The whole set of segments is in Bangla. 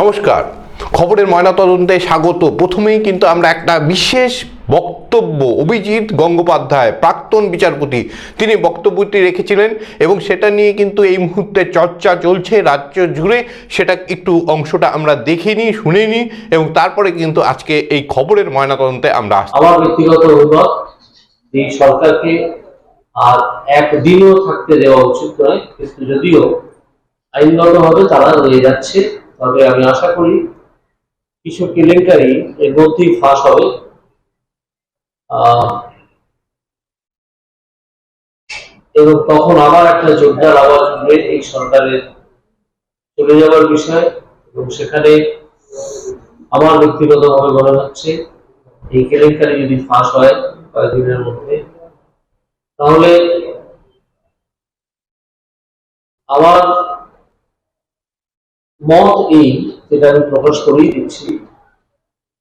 নমস্কার। খবরের ময়নাতদন্তে স্বাগত। প্রথমেই কিন্তু আমরা একটা বিশেষ বক্তব্য, অভিজিৎ গঙ্গোপাধ্যায়, প্রাক্তন বিচারপতি, তিনি বক্তব্যটি রেখেছিলেন এবং সেটা নিয়ে কিন্তু এই মুহূর্তে চর্চা চলছে রাজ্য জুড়ে। সেটা একটু অংশটা আমরা দেখে নিই, শুনে নিই এবং তারপরে কিন্তু আজকে এই খবরের ময়নাতদন্তে আমরা আমার ব্যক্তিগত অভিমত এই সরকারকে আর একদিনও থাকতে দেওয়া উচিত নয়। কিন্তু যদিও আইনগতভাবে তারা রয়ে যাচ্ছে তবে আমি আশা করি কিছু কেলেঙ্কারি এর মধ্যেই ফাঁস হবে। এবং তখন আবার একটা জোরদার আওয়াজ উঠবে এই সরকারের চলে যাওয়ার বিষয় এবং সেখানে আমার ব্যক্তিগতভাবে মনে হচ্ছে এই কেলেঙ্কারি যদি ফাঁস হয় কয়েকদিনের মধ্যে, তাহলে আমার মত এই যেটা আমি প্রকাশ করেই দিচ্ছি,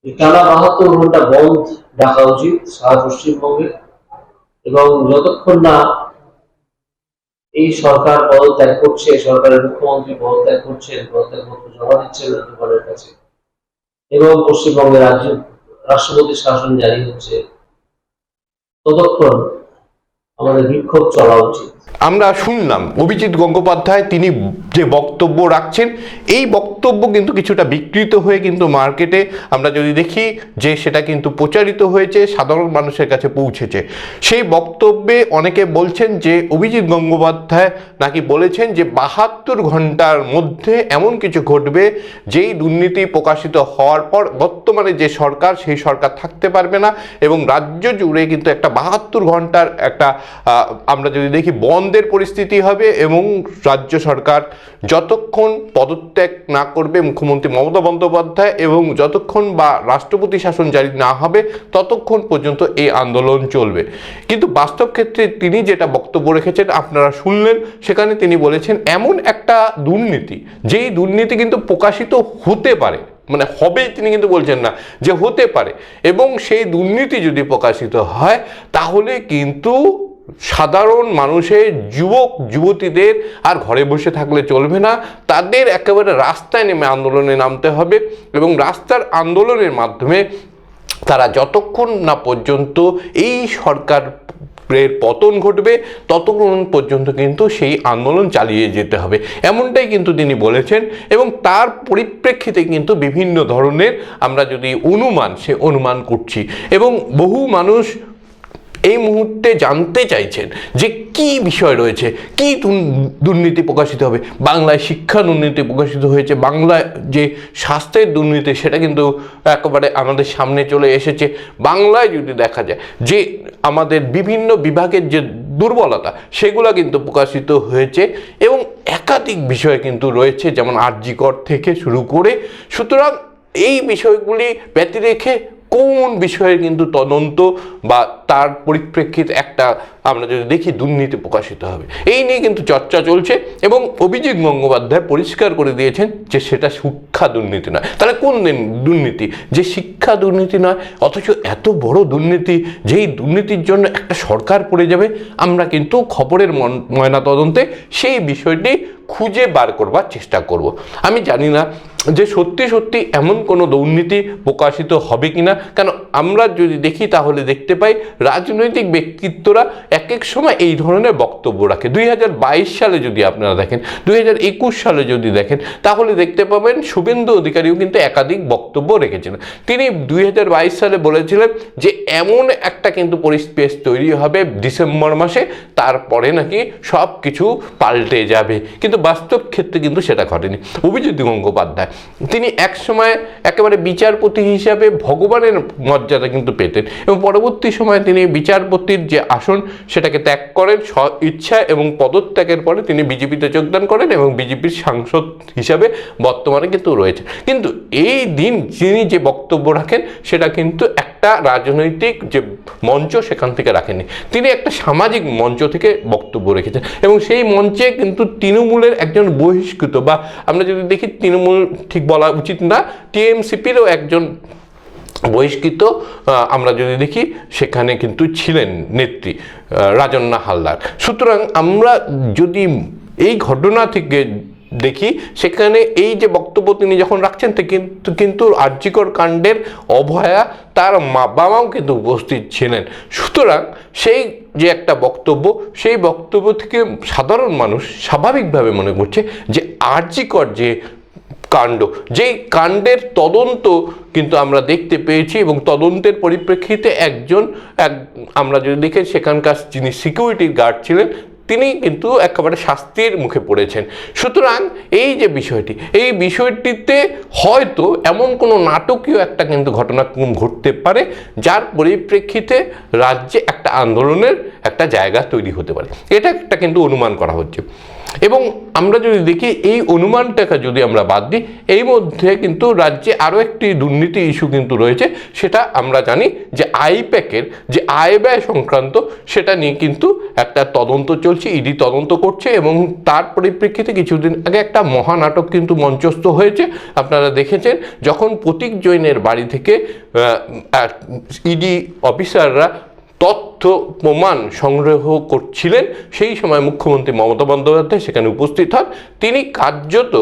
যে টানা বাহাত্তর ঘণ্টা বন্ধ ডাকা উচিত সারা পশ্চিমবঙ্গে এবং যতক্ষণ না এই সরকার পদত্যাগ করছে সরকারের মুখ্যমন্ত্রী পদত্যাগ করছেন পদত্যাগপত্র জমা দিচ্ছেন রাজ্যপালের কাছে এবং পশ্চিমবঙ্গের রাজ্য, রাষ্ট্রপতির শাসন জারি হচ্ছে, ততক্ষণ আমাদের বিক্ষোভ চলা উচিত। আমরা শুনলাম, অভিজিৎ গঙ্গোপাধ্যায় তিনি যে বক্তব্য রাখছেন, এই বক্তব্য কিন্তু কিছুটা বিকৃত হয়ে কিন্তু মার্কেটে আমরা যদি দেখি যে সেটা কিন্তু প্রচারিত হয়েছে, সাধারণ মানুষের কাছে পৌঁছেছে। সেই বক্তব্যে অনেকে বলছেন যে অভিজিৎ গঙ্গোপাধ্যায় নাকি বলেছেন যে বাহাত্তর ঘণ্টার মধ্যে এমন কিছু ঘটবে যেই দুর্নীতি প্রকাশিত হওয়ার পর বর্তমানে যে সরকার, সেই সরকার থাকতে পারবে না এবং রাজ্য জুড়ে কিন্তু একটা বাহাত্তর ঘণ্টার একটা আমরা যদি দেখি বন্ধের পরিস্থিতি হবে এবং রাজ্য সরকার যতক্ষণ পদত্যাগ না করবে মুখ্যমন্ত্রী মমতা বন্দ্যোপাধ্যায় এবং যতক্ষণ বা রাষ্ট্রপতি শাসন জারি না হবে, ততক্ষণ পর্যন্ত এই আন্দোলন চলবে। কিন্তু বাস্তব ক্ষেত্রে তিনি যেটা বক্তব্য রেখেছেন, আপনারা শুনলেন, সেখানে তিনি বলেছেন, এমন একটা দুর্নীতি, যেই দুর্নীতি কিন্তু প্রকাশিত হতে পারে মানে হবে তিনি কিন্তু বলছেন না, যে হতে পারে এবং সেই দুর্নীতি যদি প্রকাশিত হয়, তাহলে কিন্তু সাধারণ মানুষের যুবক, যুবতীদের আর ঘরে বসে থাকলে চলবে না। তাদের একেবারে রাস্তায় নেমে আন্দোলনে নামতে হবে এবং রাস্তার আন্দোলনের মাধ্যমে তারা যতক্ষণ না পর্যন্ত এই সরকার এর পতন ঘটবে, ততক্ষণ পর্যন্ত কিন্তু সেই আন্দোলন চালিয়ে যেতে হবে। এমনটাই কিন্তু তিনি বলেছেন এবং তার পরিপ্রেক্ষিতে কিন্তু বিভিন্ন ধরনের আমরা যদি অনুমান, সে অনুমান করছি এবং বহু মানুষ এই মুহূর্তে জানতে চাইছেন যে কি বিষয় রয়েছে, কি দুর্নীতি প্রকাশিত হবে? বাংলায় শিক্ষা দুর্নীতি প্রকাশিত হয়েছে, বাংলায় যে স্বাস্থ্যের দুর্নীতি সেটা কিন্তু একেবারে আমাদের সামনে চলে এসেছে। বাংলায় যদি দেখা যায় যে আমাদের বিভিন্ন বিভাগের যে দুর্বলতা, সেগুলো কিন্তু প্রকাশিত হয়েছে এবং একাধিক বিষয় কিন্তু রয়েছে, যেমন আর্যিকর থেকে শুরু করে। সুতরাং এই বিষয়গুলি ব্যতি রেখে কোন বিষয়ে কিন্তু তদন্ত বা তার পরিপ্রেক্ষিত একটা আমরা যদি দেখি দুর্নীতি প্রকাশিত হবে। এই নিয়ে কিন্তু চর্চা চলছে এবং অভিজিৎ গঙ্গোপাধ্যায় পরিষ্কার করে দিয়েছেন যে সেটা শিক্ষা দুর্নীতি নয়। তাহলে কোন দুর্নীতি? যে শিক্ষা দুর্নীতি নয়, অথচ এত বড় দুর্নীতি, যেই দুর্নীতির জন্য একটা সরকার পড়ে যাবে, আমরা কিন্তু খবরের মন- ময়নাতদন্তে সেই বিষয়টি খুঁজে বার করবার চেষ্টা করব। আমি জানি না যে সত্যি সত্যি এমন কোনো দুর্নীতি প্রকাশিত হবে কিনা, কেন আমরা যদি দেখি তাহলে দেখতে পাই রাজনৈতিক ব্যক্তিত্বরা এক এক সময় এই ধরনের বক্তব্য রাখে। দুই হাজার বাইশ সালে যদি আপনারা দেখেন, দুই হাজার একুশ সালে যদি দেখেন, তাহলে দেখতে পাবেন শুভেন্দু অধিকারীও কিন্তু একাধিক বক্তব্য রেখেছিলেন তিনি দুই হাজার বাইশ সালে বলেছিলেন যে এমন একটা কিন্তু পরিবেশ তৈরি হবে ডিসেম্বর মাসে, তারপরে নাকি সব কিছু পাল্টে যাবে। কিন্তু বাস্তব ক্ষেত্রে কিন্তু সেটা ঘটেনি। অভিজিৎ গঙ্গোপাধ্যায়, তিনি এক সময় একেবারে বিচারপতি হিসাবে ভগবানের মর্যাদা কিন্তু পেতেন। এবং পরবর্তী সময়ে তিনি বিচারপতির যে আসন, সেটাকে ত্যাগ করেন, স্ব ইচ্ছা এবং পদত্যাগের পরে তিনি বিজেপিতে যোগদান করেন এবং বিজেপির সাংসদ হিসাবে বর্তমানে কিন্তু রয়েছে কিন্তু এই দিন যিনি যে বক্তব্য রাখেন, সেটা কিন্তু একটা রাজনৈতিক যে মঞ্চ সেখান থেকে রাখেননি। তিনি একটা সামাজিক মঞ্চ থেকে বক্তব্য রেখেছেন এবং সেই মঞ্চে কিন্তু তৃণমূলের একজন বহিষ্কৃত বা আমরা যদি দেখি, তৃণমূল ঠিক বলা উচিত না, টিএমসিপিরও একজন বহিষ্কৃত আমরা যদি দেখি সেখানে কিন্তু ছিলেন নেত্রী রাজন্না হালদার। সুতরাং আমরা যদি এই ঘটনা থেকে দেখি, সেখানে এই যে বক্তব্য তিনি যখন রাখছেন কিন্তু কিন্তু আর্যিকর কাণ্ডের অভয়া তার মা বাবাও কিন্তু উপস্থিত ছিলেন। সুতরাং সেই যে একটা বক্তব্য, সেই বক্তব্য থেকে সাধারণ মানুষ স্বাভাবিকভাবে মনে করছে যে আর্যিকর যে কাণ্ড। যেই কাণ্ডের তদন্ত কিন্তু আমরা দেখতে পেয়েছি এবং তদন্তের পরিপ্রেক্ষিতে একজন, এক, আমরা যদি দেখে সেখানকার যিনি সিকিউরিটি গার্ড ছিলেন, তিনি কিন্তু একেবারে শাস্তির মুখে পড়েছেন। সুতরাং এই যে বিষয়টি, এই বিষয়টিতে হয়তো এমন কোনো নাটকীয় একটা কিন্তু ঘটনা ঘটতে পারে, যার পরিপ্রেক্ষিতে রাজ্যে একটা আন্দোলনের একটা জায়গা তৈরি হতে পারে। এটা একটা কিন্তু অনুমান করা হচ্ছে। এবং আমরা যদি দেখি এই অনুমানটাকে যদি আমরা বাদ দিই, এই মধ্যে কিন্তু রাজ্যে আরও একটি দুর্নীতি ইস্যু কিন্তু রয়েছে। সেটা আমরা জানি যে আইপ্যাকের যে আয় ব্যয় সংক্রান্ত, সেটা নিয়ে কিন্তু একটা তদন্ত চলছে, ইডি তদন্ত করছে এবং তার পরিপ্রেক্ষিতে কিছুদিন আগে একটা মহানাটক কিন্তু মঞ্চস্থ হয়েছে। আপনারা দেখেছেন, যখন প্রতীক জৈনের বাড়ি থেকে ইডি অফিসাররা তথ্য প্রমাণ সংগ্রহ করছিলেন, সেই সময় মুখ্যমন্ত্রী মমতা বন্দ্যোপাধ্যায় সেখানে উপস্থিত হন। তিনি কার্যত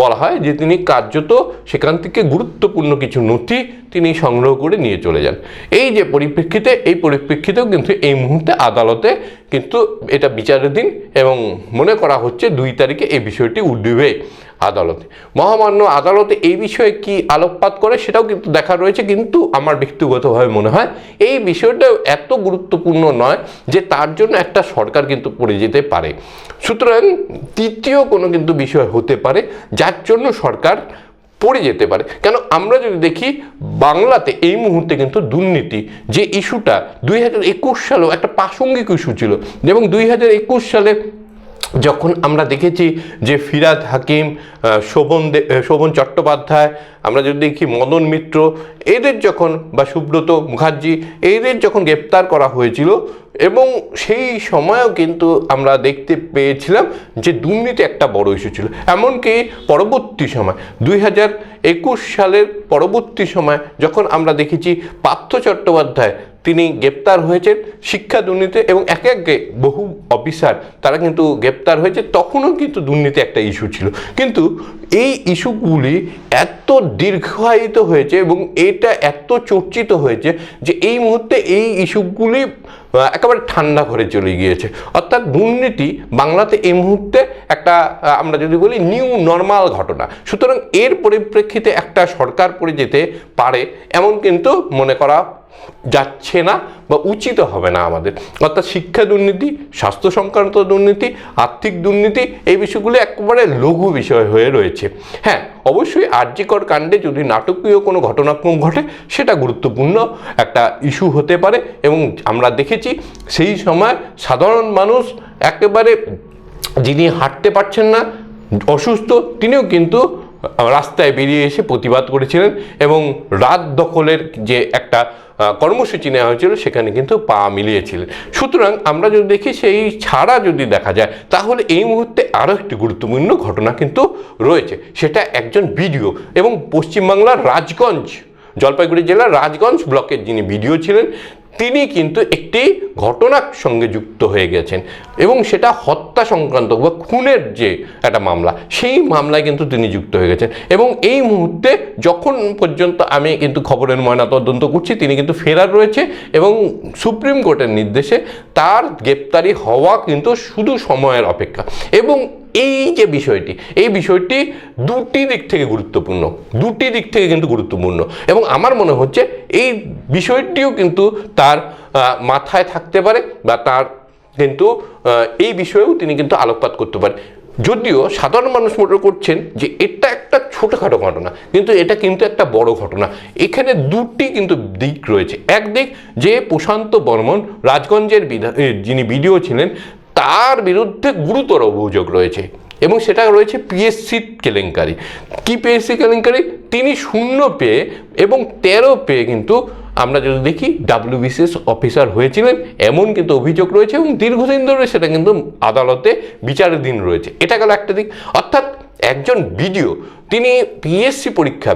বলা হয় যে তিনি কার্যত সেখান থেকে গুরুত্বপূর্ণ কিছু নথি তিনি সংগ্রহ করে নিয়ে চলে যান। এই যে পরিপ্রেক্ষিতে, এই পরিপ্রেক্ষিতেও কিন্তু এই মুহূর্তে আদালতে কিন্তু এটা বিচারাধীন এবং মনে করা হচ্ছে দুই তারিখে এই বিষয়টি উঠবে আদালতে। মহামান্য আদালতে এই বিষয়ে কি আলোকপাত করে সেটাও কিন্তু দেখা রয়েছে, কিন্তু আমার ব্যক্তিগতভাবে মনে হয় এই বিষয়টা এত গুরুত্বপূর্ণ নয় যে তার জন্য একটা সরকার কিন্তু পড়ে যেতে পারে। সুতরাং তৃতীয় কোনো কিন্তু বিষয় হতে পারে, যার জন্য সরকার পড়ে যেতে পারে। কেন আমরা যদি দেখি, বাংলাতে এই মুহূর্তে কিন্তু দুর্নীতি, যে ইস্যুটা দুই হাজার একুশ সালেও একটা প্রাসঙ্গিক ইস্যু ছিল, এবং দুই হাজার একুশ সালে যখন আমরা দেখেছি যে ফিরাদ হাকিম শোভন শোভন চট্টোপাধ্যায়, আমরা যদি দেখি মদন মিত্র, এদের যখন বা সুব্রত মুখার্জি, এদের যখন গ্রেপ্তার করা হয়েছিল এবং সেই সময়ও কিন্তু আমরা দেখতে পেয়েছিলাম যে দুর্নীতি একটা বড় ইস্যু ছিল। এমনকি পরবর্তী সময়, দুই হাজার একুশ সালের পরবর্তী সময় যখন আমরা দেখেছি পার্থ চট্টোপাধ্যায় তিনি গ্রেপ্তার হয়েছেন শিক্ষা দুর্নীতি এবং একে একে বহু অফিসার, তারা কিন্তু গ্রেপ্তার হয়েছে। তখনও কিন্তু দুর্নীতি একটা ইস্যু ছিল। কিন্তু এই ইস্যুগুলি এত দীর্ঘায়িত হয়েছে এবং এটা এত চর্চিত হয়েছে যে এই মুহূর্তে এই ইস্যুগুলি একেবারে ঠান্ডা ঘরে চলে গিয়েছে। অর্থাৎ দুর্নীতি বাংলাতে এই মুহূর্তে একটা আমরা যদি বলি নিউ নর্মাল ঘটনা। সুতরাং এর পরিপ্রেক্ষিতে একটা সরকার পড়ে যেতে পারে, এমন কিন্তু মনে করা যাচ্ছে না বা উচিত হবে না আমাদের। অর্থাৎ শিক্ষা দুর্নীতি, স্বাস্থ্য সংক্রান্ত দুর্নীতি, আর্থিক দুর্নীতি, এই বিষয়গুলো একেবারে লঘু বিষয় হয়ে রয়েছে। হ্যাঁ অবশ্যই আর্যিকর কাণ্ডে যদি নাটকীয় কোনো ঘটনাক্রম ঘটে, সেটা গুরুত্বপূর্ণ একটা ইস্যু হতে পারে এবং আমরা দেখেছি সেই সময় সাধারণ মানুষ একেবারে যিনি হাঁটতে পারছেন না, অসুস্থ, তিনিও কিন্তু রাস্তায় বেরিয়ে এসে প্রতিবাদ করেছিলেন এবং রাত দখলের যে একটা কর্মসূচি নেওয়া হয়েছিল, সেখানে কিন্তু পা মিলিয়েছিলেন। সুতরাং আমরা যদি দেখি, সেই ছাড়া যদি দেখা যায়, তাহলে এই মুহূর্তে আরও একটি গুরুত্বপূর্ণ ঘটনা কিন্তু রয়েছে। সেটা একজন ভিডিও এবং পশ্চিমবাংলার রাজগঞ্জ, জলপাইগুড়ি জেলার রাজগঞ্জ ব্লকের যিনি বিডিও ছিলেন তিনি কিন্তু একটি ঘটনার সঙ্গে যুক্ত হয়ে গেছেন এবং সেটা হত্যা সংক্রান্ত বা খুনের যে একটা মামলা, সেই মামলায় কিন্তু তিনি যুক্ত হয়ে গেছেন। এবং এই মুহূর্তে যখন পর্যন্ত আমি কিন্তু খবরের ময়নাতদন্ত করছি, তিনি কিন্তু ফেরার রয়েছে এবং সুপ্রিম কোর্টের নির্দেশে তার গ্রেপ্তারি হওয়া কিন্তু শুধু সময়ের অপেক্ষা। এবং এই যে বিষয়টি, এই বিষয়টি দুটি দিক থেকে গুরুত্বপূর্ণ, দুটি দিক থেকে কিন্তু গুরুত্বপূর্ণ। এবং আমার মনে হচ্ছে এই বিষয়টিও কিন্তু তার মাথায় থাকতে পারে বা তার কিন্তু এই বিষয়েও তিনি কিন্তু আলোকপাত করতে পারেন যদিও সাধারণ মানুষ মনে করছেন যে এটা একটা ছোটোখাটো ঘটনা, কিন্তু এটা কিন্তু একটা বড় ঘটনা। এখানে দুটি কিন্তু দিক রয়েছে। একদিক যে প্রশান্ত বর্মন রাজগঞ্জের বিধা যিনি বিডিও ছিলেন তার বিরুদ্ধে গুরুতর অভিযোগ রয়েছে এবং সেটা রয়েছে পিএসসি কেলেঙ্কারি। কি পিএসসি কেলেঙ্কারি? তিনি শূন্য পেয়ে এবং তেরো পেয়ে কিন্তু আমরা যদি দেখি ডাব্লিউবিসিএস অফিসার হয়েছিলেন, এমন কিন্তু অভিযোগ রয়েছে এবং দীর্ঘদিন ধরে সেটা কিন্তু আদালতে বিচারাধীন রয়েছে। এটা গেল একটা দিক। অর্থাৎ একজন বিডিও, তিনি পিএসসি পরীক্ষা,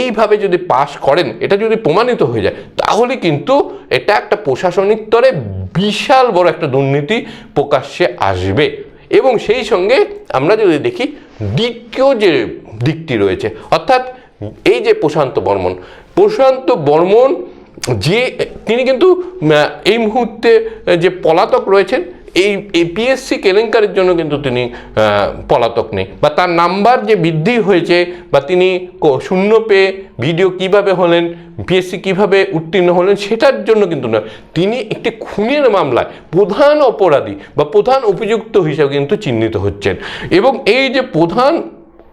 এইভাবে যদি পাশ করেন, এটা যদি প্রমাণিত হয়ে যায়, তাহলে কিন্তু এটা একটা প্রশাসনিক স্তরে বিশাল বড় একটা দুর্নীতি প্রকাশ্যে আসবে। এবং সেই সঙ্গে আমরা যদি দেখি, দ্বিতীয় যে দিকটি রয়েছে, অর্থাৎ এই যে প্রশান্ত বর্মন প্রশান্ত বর্মন যে, তিনি কিন্তু এই মুহূর্তে যে পলাতক রয়েছেন এই এই পিএসসি কেলেঙ্কারির জন্য কিন্তু তিনি পলাতক নেই। বা তার নাম্বার যে বৃদ্ধি হয়েছে, বা তিনি শূন্য পেয়ে ভিডিও কীভাবে হলেন বিএসসি কীভাবে উত্তীর্ণ হলেন, সেটার জন্য কিন্তু নয়। তিনি একটি খুনের মামলায় প্রধান অপরাধী বা প্রধান অভিযুক্ত হিসাবে কিন্তু চিহ্নিত হচ্ছেন। এবং এই যে প্রধান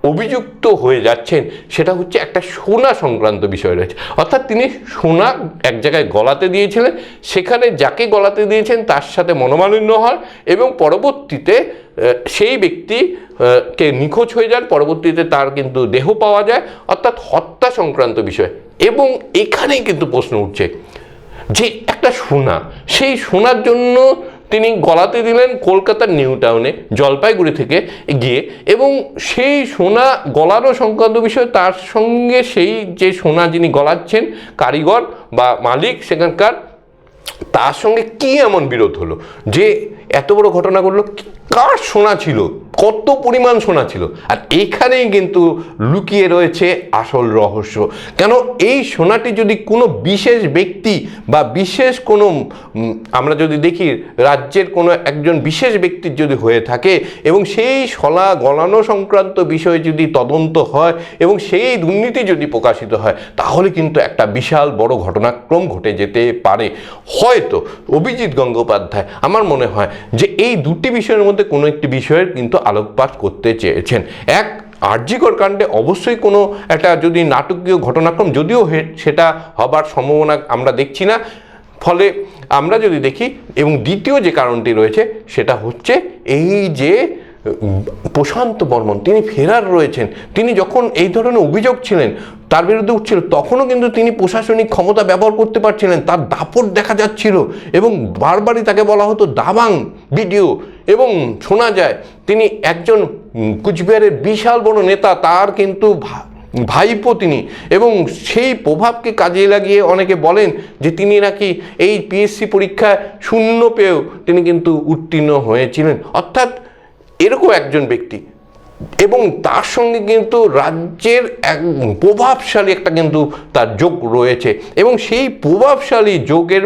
অভিযুক্ত হয়ে যাচ্ছেন, সেটা হচ্ছে একটা সোনা সংক্রান্ত বিষয় রয়েছে। অর্থাৎ তিনি সোনা এক জায়গায় গলাতে দিয়েছিলেন, সেখানে যাকে গলাতে দিয়েছেন তার সাথে মনোমালিন্য হয় এবং পরবর্তীতে সেই ব্যক্তি কে নিখোঁজ হয়ে যান, পরবর্তীতে তার কিন্তু দেহ পাওয়া যায়, অর্থাৎ হত্যা সংক্রান্ত বিষয়। এবং এখানেই কিন্তু প্রশ্ন উঠছে যে একটা সোনা, সেই সোনার জন্য তিনি গলাতে দিলেন কলকাতার নিউ টাউনে, জলপাইগুড়ি থেকে গিয়ে এবং সেই সোনা গলানো সংক্রান্ত বিষয়ে তার সঙ্গে সেই যে সোনা যিনি গলাচ্ছেন, কারিগর বা মালিক সেখানকার, তার সঙ্গে কি এমন বিরোধ হলো? যে এত বড় ঘটনা ঘটলো কার সোনা ছিল? কত পরিমাণ সোনা ছিল? আর এখানেই কিন্তু লুকিয়ে রয়েছে আসল রহস্য। কেন এই সোনাটি যদি কোনো বিশেষ ব্যক্তি বা বিশেষ কোনো আমরা যদি দেখি রাজ্যের কোনো একজন বিশেষ ব্যক্তির যদি হয়ে থাকে এবং সেই সলা গলানো সংক্রান্ত বিষয়ে যদি তদন্ত হয় এবং সেই দুর্নীতি যদি প্রকাশিত হয়, তাহলে কিন্তু একটা বিশাল বড় ঘটনাক্রম ঘটে যেতে পারে। হয়তো অভিজিৎ গঙ্গোপাধ্যায়, আমার মনে হয় যে এই দুটি বিষয়ের মধ্যে কোনো একটি বিষয়ের কিন্তু আলোকপাত করতে চেয়েছেন। এক আর্যিকর কাণ্ডে অবশ্যই কোনো একটা যদি নাটকীয় ঘটনাক্রম যদিও সেটা হবার সম্ভাবনা আমরা দেখছি না। ফলে আমরা যদি দেখি, এবং দ্বিতীয় যে কারণটি রয়েছে, সেটা হচ্ছে এই যে প্রশান্ত বর্মন, তিনি ফেরার রয়েছেন। তিনি যখন এই ধরনের অভিযোগ ছিলেন, তার বিরুদ্ধে উঠছিল, তখনও কিন্তু তিনি প্রশাসনিক ক্ষমতা ব্যবহার করতে পারছিলেন, তার দাপট দেখা যাচ্ছিল, এবং বারবারই তাকে বলা হতো, দাবাং ভিডিও এবং শোনা যায় তিনি একজন কুচবিহারের বিশাল বড় নেতা, তার কিন্তু ভাইপো তিনি। এবং সেই প্রভাবকে কাজে লাগিয়ে অনেকে বলেন যে তিনি নাকি এই পিএসসি পরীক্ষায় শূন্য পেয়েও তিনি কিন্তু উত্তীর্ণ হয়েছিলেন। অর্থাৎ এরকম একজন ব্যক্তি। এবং তার সঙ্গে কিন্তু রাজ্যের এক প্রভাবশালী একটা কিন্তু তার যোগ রয়েছে। এবং সেই প্রভাবশালী যোগের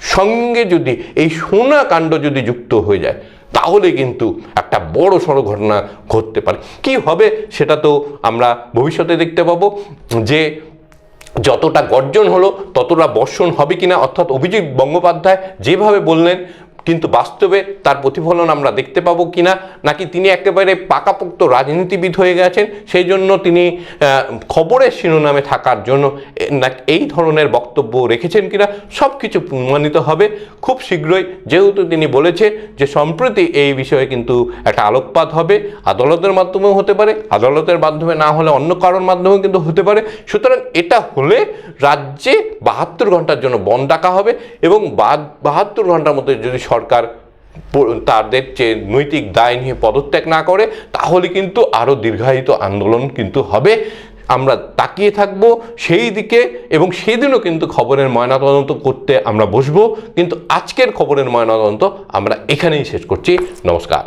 সঙ্গে যদি এই সোনা কাণ্ড যদি যুক্ত হয়ে যায় তাহলে কিন্তু একটা বড় সড়ো ঘটনা ঘটতে পারে। কি হবে সেটা তো আমরা ভবিষ্যতে দেখতে পাবো যে যতটা গর্জন হলো ততটা বর্ষণ হবে কিনা, অর্থাৎ অভিজিৎ বন্দ্যোপাধ্যায় যেভাবে বললেন কিন্তু বাস্তবে তার প্রতিফলন আমরা দেখতে পাবো কিনা, নাকি তিনি একেবারে পাকাপোক্ত রাজনীতিবিদ হয়ে গেছেন, সেই জন্য তিনি খবরের শিরোনামে থাকার জন্য এই ধরনের বক্তব্য রেখেছেন কিনা সব কিছু প্রমাণিত হবে খুব শীঘ্রই। যেহেতু তিনি বলেছে যে সম্প্রতি এই বিষয়ে কিন্তু একটা আলোকপাত হবে, আদালতের মাধ্যমেও হতে পারে, আদালতের মাধ্যমে না হলে অন্য কারোর মাধ্যমেও কিন্তু হতে পারে। সুতরাং এটা হলে রাজ্যে বাহাত্তর ঘণ্টার জন্য বন ডাকা হবে এবং বাহাত্তর ঘণ্টার মধ্যে যদি প- তাদের যে নৈতিক দায় নিয়ে পদত্যাগ না করে, তাহলে কিন্তু আরও দীর্ঘায়িত আন্দোলন কিন্তু হবে। আমরা তাকিয়ে থাকব সেই দিকে এবং সেদিনও কিন্তু খবরের ময়নাতদন্ত করতে আমরা বসবো। কিন্তু আজকের খবরের ময়নাতদন্ত আমরা এখানেই শেষ করছি। নমস্কার।